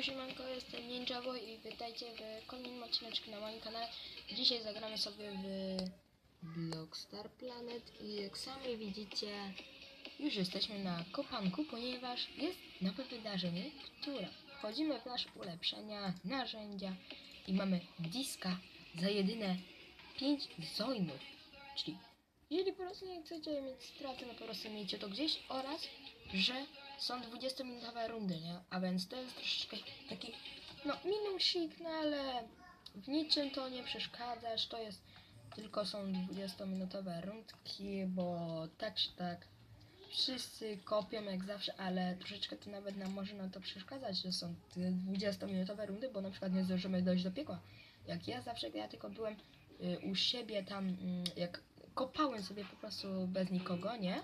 Siemanko, jestem Ninja Boy i witajcie w kolejnym odcineczku na moim kanale. Dzisiaj zagramy sobie w Blockstar Planet i jak sami widzicie, już jesteśmy na kopanku, ponieważ jest nowe wydarzenie, które wchodzimy w nasze ulepszenia, narzędzia i mamy diska za jedyne 5 zoinów, czyli jeżeli po prostu nie chcecie mieć straty, no po prostu miejcie to gdzieś oraz, że są 20-minutowe rundy, nie? A więc to jest troszeczkę taki, no minusik, no ale w niczym to nie przeszkadzasz, to jest tylko są 20-minutowe rundki, bo tak czy tak wszyscy kopią jak zawsze, ale troszeczkę to nawet nam może na to przeszkadzać, że są te 20-minutowe rundy, bo na przykład nie zdążymy dojść do piekła. Jak ja zawsze, ja tylko byłem y, u siebie tam, mm, jak kopałem sobie po prostu bez nikogo, nie?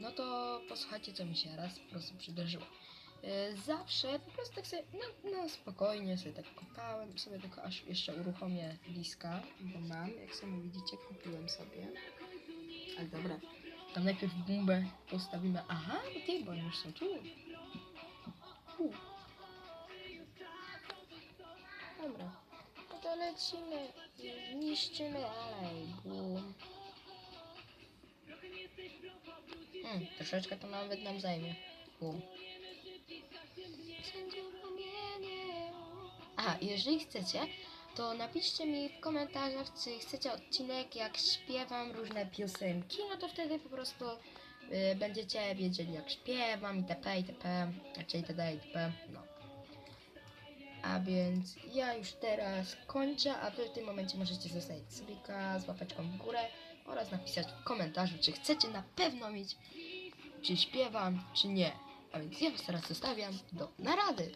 No to posłuchajcie, co mi się raz po prostu przydarzyło. Y, Zawsze po prostu tak sobie, no, no spokojnie sobie tak kopałem, sobie tylko aż jeszcze uruchomię diska, bo mam, jak sami widzicie, kupiłem sobie. Ale dobra, tam najpierw bombę postawimy. Aha, ty, bo już są tu. U. Dobra, no to lecimy niszczymy dalej. Bum. Hmm, troszeczkę to nawet nam zajmie. Aha, jeżeli chcecie, to napiszcie mi w komentarzach, czy chcecie odcinek, jak śpiewam różne piosenki, no to wtedy po prostu y, będziecie wiedzieli, jak śpiewam, itp., itp., znaczy itd., itp., no. A więc ja już teraz kończę, a wy w tym momencie możecie zostawić subika z łapeczką w górę oraz napisać w komentarzu, czy chcecie na pewno mieć, czy śpiewam, czy nie. A więc ja was teraz zostawiam do narady.